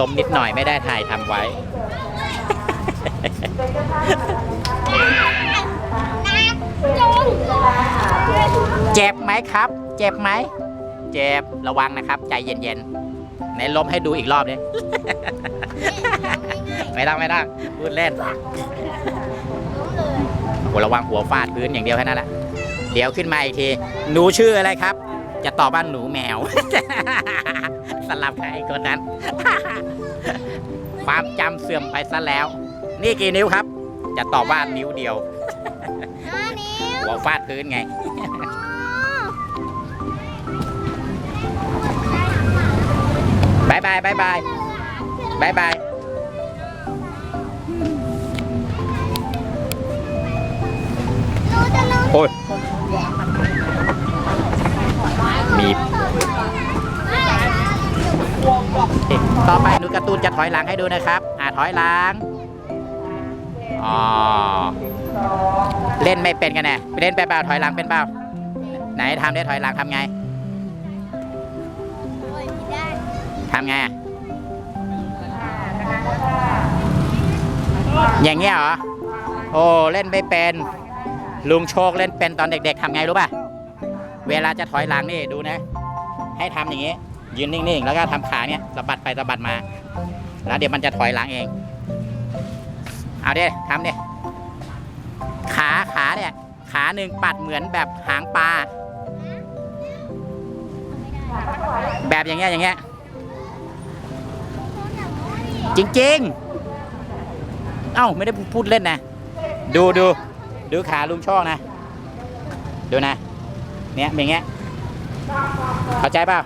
ลมนิดหน่อยไม่ได้ถ่ายทำไว้ เจ็บไหมครับ เจ็บไหม เจ็บ ระวังนะครับ ใจเย็นๆ ในลมให้ดูอีกรอบดิไม่ต้องไม่ต้องพูดเล่นโหระวังหัวฟาดพื้นอย่างเดียวแค่นั้นแหละ เดี๋ยวขึ้นมาอีกที หนูชื่ออะไรครับ จะตอบว่าหนูแมว สลับกับไอ้คนนั้น ความจำเสื่อมไปซะแล้ว นี่กี่นิ้วครับ จะตอบว่านิ้วเดียวหัวฟาดพื้นไง บายบายบายบายบายบายโอ้ย มีต่อไปหนูการ์ตูนจะถอยหลังให้ดูนะครับอ่าถอยหลังอ๋อเล่นไม่เป็นกันแน่เล่นไปเปล่าถอยหลังเป็นเปล่าไหนทำได้ถอยหลังทำไงทำไงอะอย่างเงี้ยเหรอ โอ้ เล่นไม่เป็น ลุงโชคเล่นเป็นตอนเด็กๆทำไงรู้ป่ะ เวลาจะถอยหลังนี่ดูนะ ให้ทำอย่างงี้ ยืนนิ่งๆ แล้วก็ทำขาเนี่ยสะบัดไปสะบัดมา แล้วเดี๋ยวมันจะถอยหลังเอง เอาเดิทำดิขาขาเนี่ยขาหนึ่งปัดเหมือนแบบหางปลาแบบอย่างเงี้ยอย่างเงี้ยจริงๆ เอ้าไม่ได้พูดเล่นนะ ดูดูดูขาลุงช่องนะ ดูนะ เนี่ยเป็นอย่างเงี้ยเข้าใจเปล่า